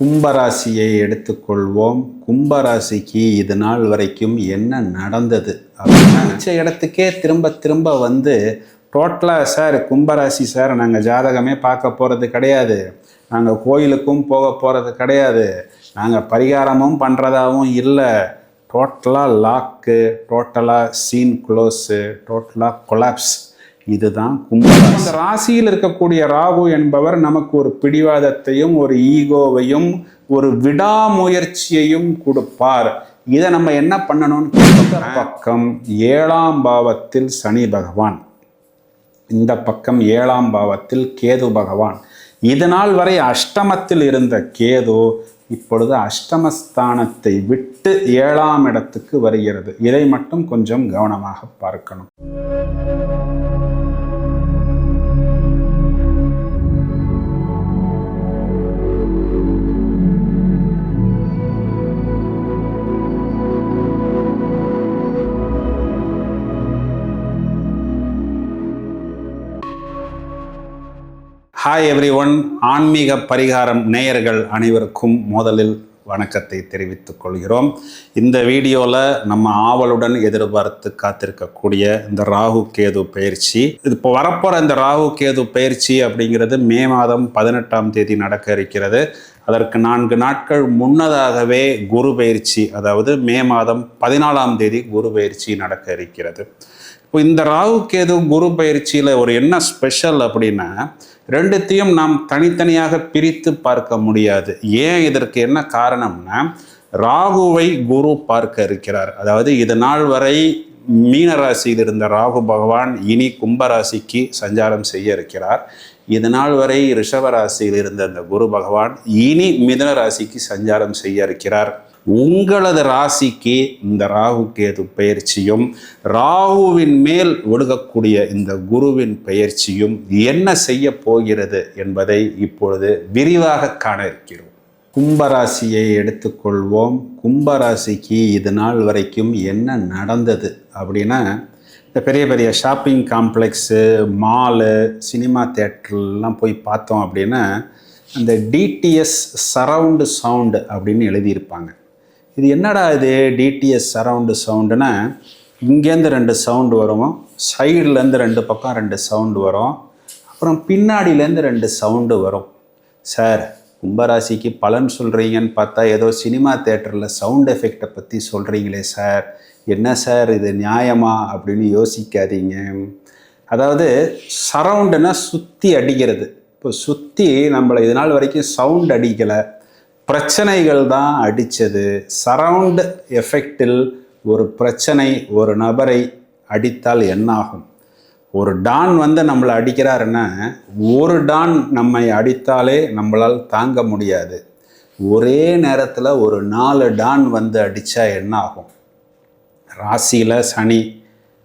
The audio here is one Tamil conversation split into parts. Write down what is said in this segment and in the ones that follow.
கும்பராசியை எடுத்துக்கொள்வோம். கும்பராசிக்கு இது நாள் வரைக்கும் என்ன நடந்தது அப்படின்னா நினச்ச இடத்துக்கே திரும்ப திரும்ப வந்து டோட்டலாக சார் கும்பராசி சார் நாங்கள் ஜாதகமே பார்க்க போகிறது கிடையாது. நாங்கள் கோயிலுக்கும் போக போகிறது கிடையாது. நாங்கள் பரிகாரமும் பண்ணுறதாவும் இல்லை. டோட்டலாக லாக்கு டோட்டலாக சீன் க்ளோஸு டோட்டலாக கொலாப்ஸ் இதுதான் இந்த ராசியில் இருக்கக்கூடிய ராகு என்பவர் நமக்கு ஒரு பிடிவாதத்தையும் ஒரு ஈகோவையும் ஒரு விடாமுயற்சியையும் கொடுப்பார். இதை நம்ம என்ன பண்ணணும்னு பக்கம் ஏழாம் பாவத்தில் சனி பகவான். இந்த பக்கம் ஏழாம் பாவத்தில் கேது பகவான். இது நாள் வரை அஷ்டமத்தில் இருந்த கேது இப்பொழுது அஷ்டமஸ்தானத்தை விட்டு ஏழாம் இடத்துக்கு வருகிறது. இதை மட்டும் கொஞ்சம் கவனமாக பார்க்கணும். ஹாய் எவ்ரி ஒன் ஆன்மீக பரிகாரம் நேயர்கள் அனைவருக்கும் முதலில் வணக்கத்தை தெரிவித்துக் கொள்கிறோம். இந்த வீடியோவில் நம்ம ஆவலுடன் எதிர்பார்த்து காத்திருக்கக்கூடிய இந்த ராகு கேது பயிற்சி. இது இப்போ வரப்போகிற இந்த ராகு கேது பயிற்சி அப்படிங்கிறது மே மாதம் பதினெட்டாம் தேதி நடக்க இருக்கிறது. அதற்கு நான்கு நாட்கள் முன்னதாகவே குரு பயிற்சி அதாவது மே மாதம் பதினாலாம் தேதி குரு பயிற்சி நடக்க இருக்கிறது. இப்போ இந்த ராகு கேது குரு பயிற்சியில் ஒரு என்ன ஸ்பெஷல் அப்படின்னா ரெண்டுத்தையும் நாம் தனித்தனியாக பிரித்து பார்க்க முடியாது. ஏன் இதற்கு என்ன காரணம்னா ராகுவை குரு பார்க்க இருக்கிறார். அதாவது இது நாள் வரை மீன ராசியில் இருந்த ராகு பகவான் இனி கும்பராசிக்கு சஞ்சாரம் செய்ய இருக்கிறார். இது நாள் வரை ரிஷப ராசியில் இருந்த அந்த குரு பகவான் இனி மிதன ராசிக்கு சஞ்சாரம் செய்ய இருக்கிறார். உங்களது ராசிக்கு இந்த ராகு கேது பயிற்சியும் ராகுவின் மேல் ஒழுகக்கூடிய இந்த குருவின் பயிற்சியும் என்ன செய்ய போகிறது என்பதை இப்பொழுது விரிவாக காண இருக்கிறோம். கும்பராசியை எடுத்துக்கொள்வோம். கும்பராசிக்கு இது நாள் வரைக்கும் என்ன நடந்தது அப்படின்னா இந்த பெரிய பெரிய ஷாப்பிங் காம்ப்ளெக்ஸு மாலு சினிமா தேட்டர்லாம் போய் பார்த்தோம் அப்படின்னா அந்த டிடிஎஸ் சரவுண்டு சவுண்டு அப்படின்னு எழுதியிருப்பாங்க. இது என்னடா இது? டிடிஎஸ் சரவுண்டு சவுண்டுன்னா இங்கேருந்து ரெண்டு சவுண்டு வரும் சைட்லேருந்து ரெண்டு பக்கம் ரெண்டு சவுண்டு வரும் அப்புறம் பின்னாடியிலேருந்து ரெண்டு சவுண்டு வரும். சார் கும்பராசிக்கு பலன் சொல்கிறீங்கன்னு பார்த்தா ஏதோ சினிமா தேட்டரில் சவுண்ட் எஃபெக்டை பற்றி சொல்கிறீங்களே சார். என்ன சார் இது நியாயமா அப்படின்னு யோசிக்காதீங்க. அதாவது சரவுண்டுனா சுற்றி அடிக்கிறது. இப்போ சுற்றி நம்மளை இது நாள் வரைக்கும் சவுண்ட் அடிக்கலை. பிரச்சனைகள் தான் அடித்தது சரவுண்ட் எஃபெக்டில் ஒரு பிரச்சனை ஒரு நபரை அடித்தால் என்னாகும்? ஒரு டான் வந்து நம்மளை அடிக்கிறாருன்னா ஒரு டான் நம்மை அடித்தாலே நம்மளால் தாங்க முடியாது. ஒரே நேரத்தில் ஒரு நாலு டான் வந்து அடித்தா என்ன ஆகும் ராசியில் சனி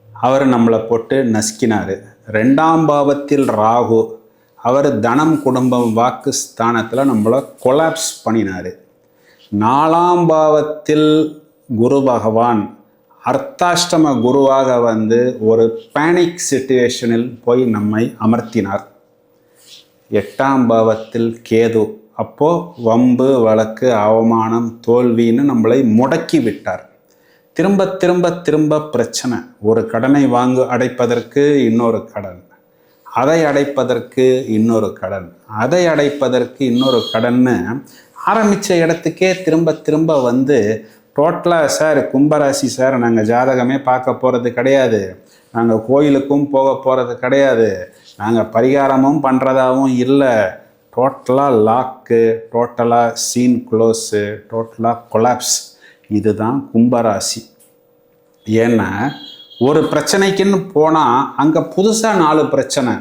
அவர் நம்மளை போட்டு நசுக்கினார். ரெண்டாம் பாவத்தில் ராகு அவர் தனம் குடும்பம் வாக்கு ஸ்தானத்தில் நம்மளை கொலாப்ஸ் பண்ணினார். நாலாம் பாவத்தில் குரு பகவான் அர்த்தாஷ்டம குருவாக வந்து ஒரு பேனிக் சுச்சுவேஷனில் போய் நம்மை அமர்த்தினார். எட்டாம் பாவத்தில் கேது அப்போ வம்பு வழக்கு அவமானம் தோல்வின்னு நம்மளை முடக்கி விட்டார். திரும்ப திரும்ப திரும்ப பிரச்சனை. ஒரு கடனை வாங்க அடைப்பதற்கு இன்னொரு கடன். அதை அடைப்பதற்கு இன்னொரு கடன். அதை அடைப்பதற்கு இன்னொரு கடன்னு ஆரம்பித்த இடத்துக்கே திரும்ப திரும்ப வந்து டோட்டலாக சார் கும்பராசி சார் நாங்கள் ஜாதகமே பார்க்க போகிறது கிடையாது. நாங்கள் கோயிலுக்கும் போக போகிறது கிடையாது. நாங்கள் பரிகாரமும் பண்ணுறதாவும் இல்லை. டோட்டலாக லாக்கு டோட்டலாக சீன் க்ளோஸு டோட்டலாக கொலாப்ஸ் இதுதான் கும்பராசி. ஏன்னா ஒரு பிரச்சனைக்குன்னு போனால் அங்கே புதுசாக நாலு பிரச்சனை.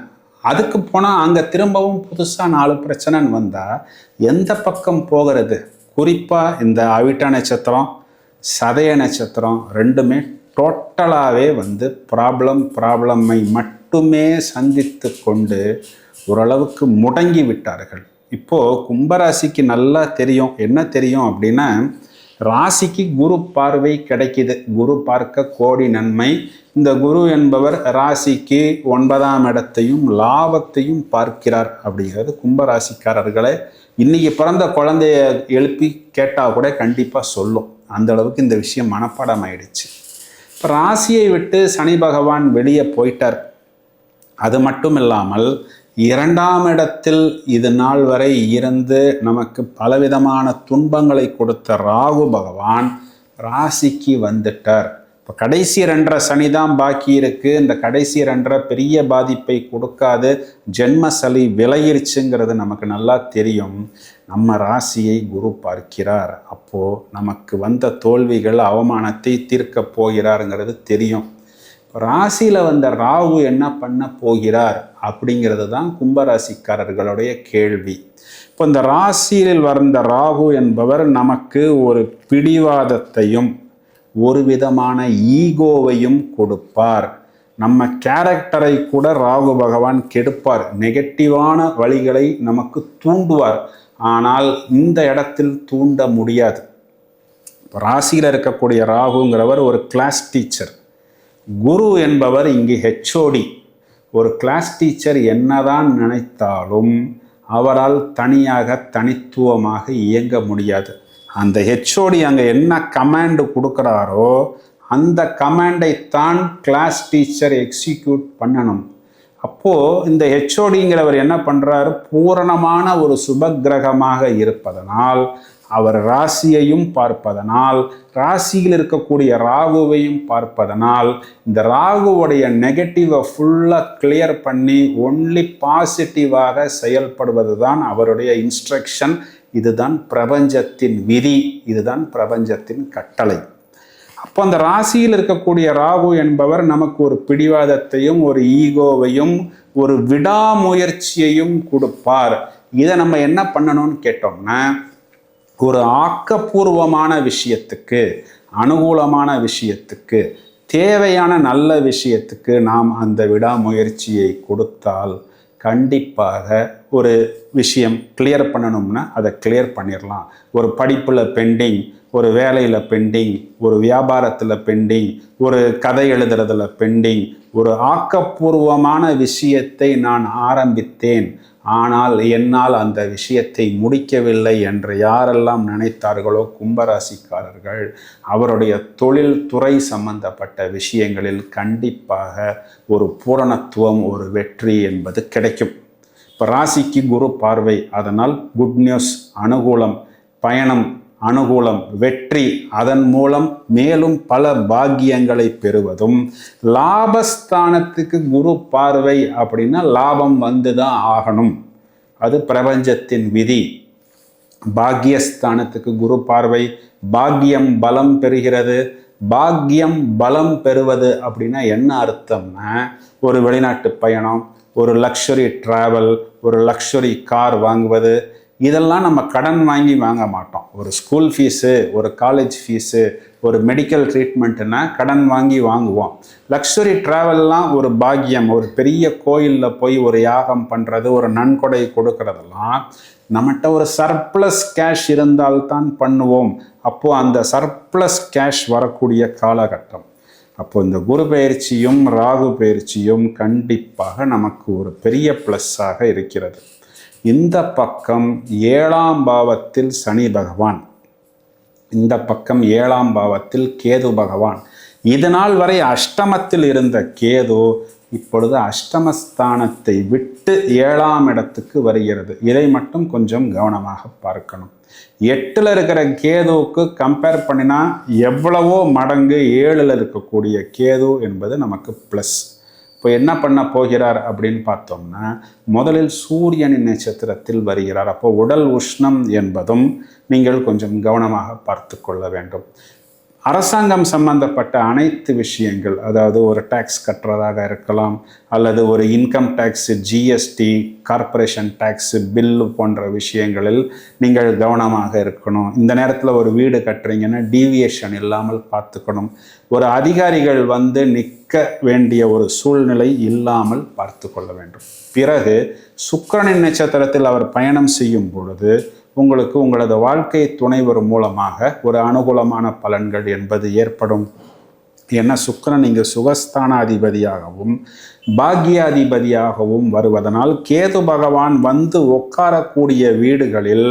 அதுக்கு போனால் அங்கே திரும்பவும் புதுசாக நாலு பிரச்சனைன்னு வந்தால் எந்த பக்கம் போகிறது? குறிப்பாக இந்த அவிட்ட நட்சத்திரம் சதய நட்சத்திரம் ரெண்டுமே டோட்டலாகவே வந்து ப்ராப்ளம் ப்ராப்ளமை மட்டுமே சந்தித்து கொண்டு ஓரளவுக்கு முடங்கி விட்டார்கள். இப்போது கும்பராசிக்கு நல்லா தெரியும். என்ன தெரியும் அப்படின்னா ராசிக்கு குரு பார்வை கிடைக்கிது. குரு பார்க்க கோடி நன்மை இந்த குரு என்பவர் ராசிக்கு ஒன்பதாம் இடத்தையும் லாபத்தையும் பார்க்கிறார் அப்படிங்கிறது கும்பராசிக்காரர்களை. இன்னைக்கு பிறந்த குழந்தைய எழுப்பி கேட்டால் கூட கண்டிப்பாக சொல்லும். அந்த அளவுக்கு இந்த விஷயம் மனப்பாடம் ஆயிடுச்சு இப்போ ராசியை விட்டு சனி பகவான் வெளியே போயிட்டார். அது மட்டும் இல்லாமல் இரண்டாம் இடத்தில் இது நாள் வரை இருந்து நமக்கு பலவிதமான துன்பங்களை கொடுத்த ராகு பகவான் ராசிக்கு வந்துட்டார். இப்போ கடைசி ரெண்டரை சனி தான் பாக்கி இருக்கு. இந்த கடைசி ரெண்டரை பெரிய பாதிப்பை கொடுக்காது. ஜென்ம சளி விளையிருச்சுங்கிறது நமக்கு நல்லா தெரியும். நம்ம ராசியை குரு பார்க்கிறார். அப்போ நமக்கு வந்த தோல்விகள் அவமானத்தை தீர்க்க போகிறாருங்கிறது தெரியும். ராசியில் வந்த ராகு என்ன பண்ண போகிறார் அப்படிங்கிறது தான் கும்பராசிக்காரர்களுடைய கேள்வி. இப்போ இந்த ராசியில் வந்த ராகு என்பவர் நமக்கு ஒரு பிடிவாதத்தையும் ஒரு விதமான ஈகோவையும் கொடுப்பார். நம்ம கேரக்டரை கூட ராகு பகவான் கெடுப்பார். நெகட்டிவான வழிகளை நமக்கு தூண்டுவார். ஆனால் இந்த இடத்தில் தூண்ட முடியாது. இப்போ ராசியில் இருக்கக்கூடிய ராகுங்கிறவர் ஒரு கிளாஸ் டீச்சர் குரு என்பவர் இங்கு ஹெச்ஓடி ஒரு கிளாஸ் டீச்சர் என்னதான் நினைத்தாலும் அவரால் தனியாக தனித்துவமாக இயங்க முடியாது. அந்த ஹெச்ஓடி அங்கே என்ன கமாண்டு கொடுக்குறாரோ அந்த கமாண்டை தான் கிளாஸ் டீச்சர் எக்ஸிக்யூட் பண்ணணும். அப்போது இந்த ஹெச்ஓடிங்கிறவர் என்ன பண்ணுறாரு பூரணமான ஒரு சுபக்கிரகமாக இருப்பதனால் அவர் ராசியையும் பார்ப்பதனால் ராசியில் இருக்கக்கூடிய ராகுவையும் பார்ப்பதனால் இந்த ராகுவுடைய நெகட்டிவை ஃபுல்லாக கிளியர் பண்ணி ஒன்லி பாசிட்டிவாக செயல்படுவது தான் அவருடைய இன்ஸ்ட்ரக்ஷன் இதுதான் பிரபஞ்சத்தின் விதி இதுதான் பிரபஞ்சத்தின் கட்டளை. அப்போ அந்த ராசியில் இருக்கக்கூடிய ராகு என்பவர் நமக்கு ஒரு பிடிவாதத்தையும் ஒரு ஈகோவையும் ஒரு விடாமுயற்சியையும் கொடுப்பார். இதை நம்ம என்ன பண்ணணும்னு கேட்டோம்னா ஒரு ஆக்கப்பூர்வமான விஷயத்துக்கு அனுகூலமான விஷயத்துக்கு தேவையான நல்ல விஷயத்துக்கு நாம் அந்த விடாமுயற்சியை கொடுத்தால் கண்டிப்பாக ஒரு விஷயம் கிளியர் பண்ணணும்னா அதை கிளியர் பண்ணிடலாம் ஒரு படிப்பில் பெண்டிங் ஒரு வேலையில் பெண்டிங் ஒரு வியாபாரத்தில் பெண்டிங் ஒரு கதை எழுதுறதுல பெண்டிங் ஒரு ஆக்கப்பூர்வமான விஷயத்தை நான் ஆரம்பித்தேன். ஆனால் என்னால் அந்த விஷயத்தை முடிக்கவில்லை என்று யாரெல்லாம் நினைத்தார்களோ கும்பராசிக்காரர்கள் அவருடைய தொழில் துறை சம்பந்தப்பட்ட விஷயங்களில் கண்டிப்பாக ஒரு பூரணத்துவம் ஒரு வெற்றி என்பது கிடைக்கும். இப்போ ராசிக்கு குரு பார்வை அதனால் குட் நியூஸ் அனுகூலம் பயணம் அனுகூலம் வெற்றி. அதன் மூலம் மேலும் பல பாக்கியங்களை பெறுவதும். லாபஸ்தானத்துக்கு குரு பார்வை அப்படின்னா லாபம் வந்து தான் ஆகணும். அது பிரபஞ்சத்தின் விதி. பாக்கியஸ்தானத்துக்கு குரு பார்வை பாக்கியம் பலம் பெறுகிறது. பாக்கியம் பலம் பெறுவது அப்படின்னா என்ன அர்த்தம்னா ஒரு வெளிநாட்டு பயணம் ஒரு லக்ஸுரி ட்ராவல் ஒரு லக்ஸுரி கார் வாங்குவது இதெல்லாம் நம்ம கடன் வாங்கி வாங்க மாட்டோம். ஒரு ஸ்கூல் ஃபீஸு ஒரு காலேஜ் ஃபீஸு ஒரு மெடிக்கல் ட்ரீட்மெண்ட்டுன்னா கடன் வாங்கி வாங்குவோம். லக்ஸுரி ட்ராவல்லாம் ஒரு பாக்கியம். ஒரு பெரிய கோயிலில் போய் ஒரு யாகம் பண்ணுறது ஒரு நன்கொடை கொடுக்கறதெல்லாம் நம்மகிட்ட ஒரு சர்ப்ளஸ் கேஷ் இருந்தால்தான் பண்ணுவோம். அப்போது அந்த சர்ப்ளஸ் கேஷ் வரக்கூடிய காலகட்டம். அப்போ இந்த குரு பயிற்சியும் ராகு பயிற்சியும் கண்டிப்பாக நமக்கு ஒரு பெரிய ப்ளஸ்ஸாக இருக்கிறது. இந்த பக்கம் ஏழாம் பாவத்தில் சனி பகவான். இந்த பக்கம் ஏழாம் பாவத்தில் கேது பகவான். இதனால் வரை அஷ்டமத்தில் இருந்த கேது இப்பொழுது அஷ்டமஸ்தானத்தை விட்டு ஏழாம் இடத்துக்கு வருகிறது. இதை மட்டும் கொஞ்சம் கவனமாக பார்க்கணும். எட்டில் இருக்கிற கேதுவுக்கு கம்பேர் பண்ணினா எவ்வளவோ மடங்கு ஏழில் இருக்கக்கூடிய கேது என்பது நமக்கு ப்ளஸ் இப்போ என்ன பண்ண போகிறார் அப்படின்னு பார்த்தோம்னா முதலில் சூரியனின் நட்சத்திரத்தில் வருகிறார். அப்போ உடல் உஷ்ணம் என்பதும் நீங்கள் கொஞ்சம் கவனமாக பார்த்து கொள்ள வேண்டும். அரசாங்கம் சம்பந்தப்பட்ட அனைத்து விஷயங்கள் அதாவது ஒரு டேக்ஸ் கட்டுறதாக இருக்கலாம் அல்லது ஒரு income tax GST corporation tax bill போன்ற விஷயங்களில் நீங்கள் கவனமாக இருக்கணும். இந்த நேரத்தில் ஒரு வீடு கட்டுறீங்கன்னா டீவியேஷன் இல்லாமல் பார்த்துக்கணும். ஒரு அதிகாரிகள் வந்து நிற்க வேண்டிய ஒரு சூழ்நிலை இல்லாமல் பார்த்து கொள்ள வேண்டும். பிறகு சுக்கரனின் நட்சத்திரத்தில் அவர் பயணம் செய்யும் பொழுது உங்களுக்கு உங்களது வாழ்க்கை துணைவர் மூலமாக ஒரு அனுகூலமான பலன்கள் என்பது ஏற்படும். ஏன்னா சுக்கரன் இங்கு சுகஸ்தானாதிபதியாகவும் பாக்யாதிபதியாகவும் வருவதனால் கேது பகவான் வந்து உட்காரக்கூடிய வீடுகளில்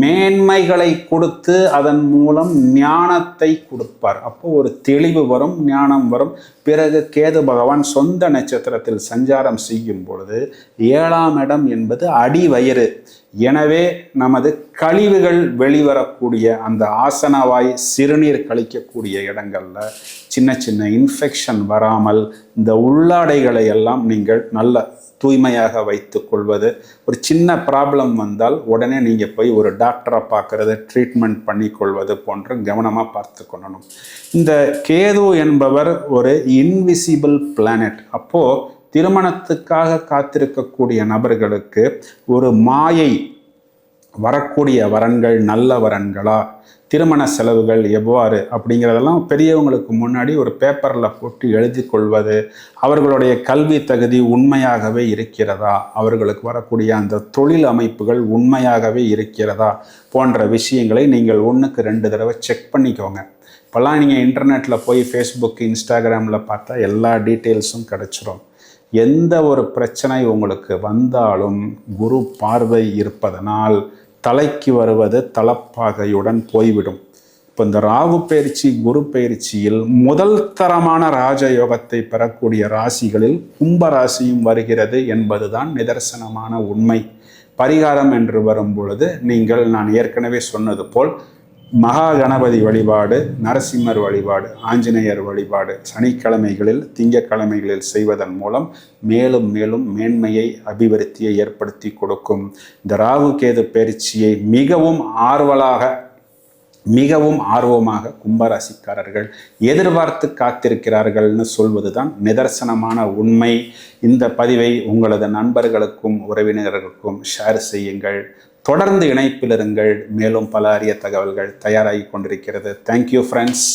மேன்மைகளை கொடுத்து அதன் மூலம் ஞானத்தை கொடுப்பார். அப்போ ஒரு தெளிவு வரும் ஞானம் வரும். பிறகு கேது பகவான் சொந்த நட்சத்திரத்தில் சஞ்சாரம் செய்யும் பொழுது ஏழாம் இடம் என்பது அடி வயிறு. எனவே நமது கழிவுகள் வெளிவரக்கூடிய அந்த ஆசனவாய் சிறுநீர் கழிக்கக்கூடிய இடங்களில் சின்ன சின்ன இன்ஃபெக்ஷன் வராமல் இந்த உள்ளாடைகளை எல்லாம் நீங்கள் நல்ல தூய்மையாக வைத்து கொள்வது. ஒரு சின்ன ப்ராப்ளம் வந்தால் உடனே நீங்கள் போய் ஒரு டாக்டரை பார்க்கறது ட்ரீட்மெண்ட் பண்ணிக்கொள்வது போன்று கவனமாக பார்த்து கொள்ளணும். இந்த கேது என்பவர் ஒரு இன்விசிபிள் பிளானட் அப்போது திருமணத்துக்காக காத்திருக்கக்கூடிய நபர்களுக்கு ஒரு மாயை வரக்கூடிய வரன்கள் நல்ல வரன்களா? திருமண செலவுகள் எவ்வாறு அப்படிங்கிறதெல்லாம் பெரியவங்களுக்கு முன்னாடி ஒரு பேப்பரில் போட்டு எழுதி கொள்வது அவர்களுடைய கல்வி தகுதி உண்மையாகவே இருக்கிறதா அவர்களுக்கு வரக்கூடிய அந்த தொழில் அமைப்புகள் உண்மையாகவே இருக்கிறதா போன்ற விஷயங்களை நீங்கள் ஒன்றுக்கு ரெண்டு தடவை செக் பண்ணிக்கோங்க. இப்போல்லாம் நீங்கள் இன்டர்நெட்டில் போய் ஃபேஸ்புக் இன்ஸ்டாகிராமில் பார்த்தா எல்லா டீட்டெயில்ஸும் கிடச்சிரும். எந்த ஒரு பிரச்சனை உங்களுக்கு வந்தாலும் குரு பார்வை இருப்பதனால் தலைக்கு வருவது தலப்பாகையுடன் போய்விடும். இப்போ இந்த ராகு பயிற்சி குரு பயிற்சியில் முதல் தரமான ராஜயோகத்தை பெறக்கூடிய ராசிகளில் கும்ப ராசியும் வருகிறது என்பதுதான் நிதர்சனமான உண்மை. பரிகாரம் என்று வரும் பொழுது நீங்கள் நான் ஏற்கனவே சொன்னது போல் மகா கணபதி வழிபாடு நரசிம்மர் வழிபாடு ஆஞ்சநேயர் வழிபாடு சனிக்கிழமைகளில் திங்கக்கிழமைகளில் செய்வதன் மூலம் மேலும் மேலும் மேன்மையை அபிவிருத்தியை ஏற்படுத்தி கொடுக்கும். இந்த ராகு கேது பயிற்சியை மிகவும் ஆர்வலாக மிகவும் ஆர்வமாக கும்பராசிக்காரர்கள் எதிர்பார்த்து காத்திருக்கிறார்கள்னு சொல்வதுதான் நிதர்சனமான உண்மை. இந்த பதிவை உங்களது நண்பர்களுக்கும் உறவினர்களுக்கும் ஷேர் செய்யுங்கள். தொடர்ந்து இணைப்பில் இருங்கள் மேலும் பல அரிய தகவல்கள் தயாராகி கொண்டிருக்கிறது. Thank you friends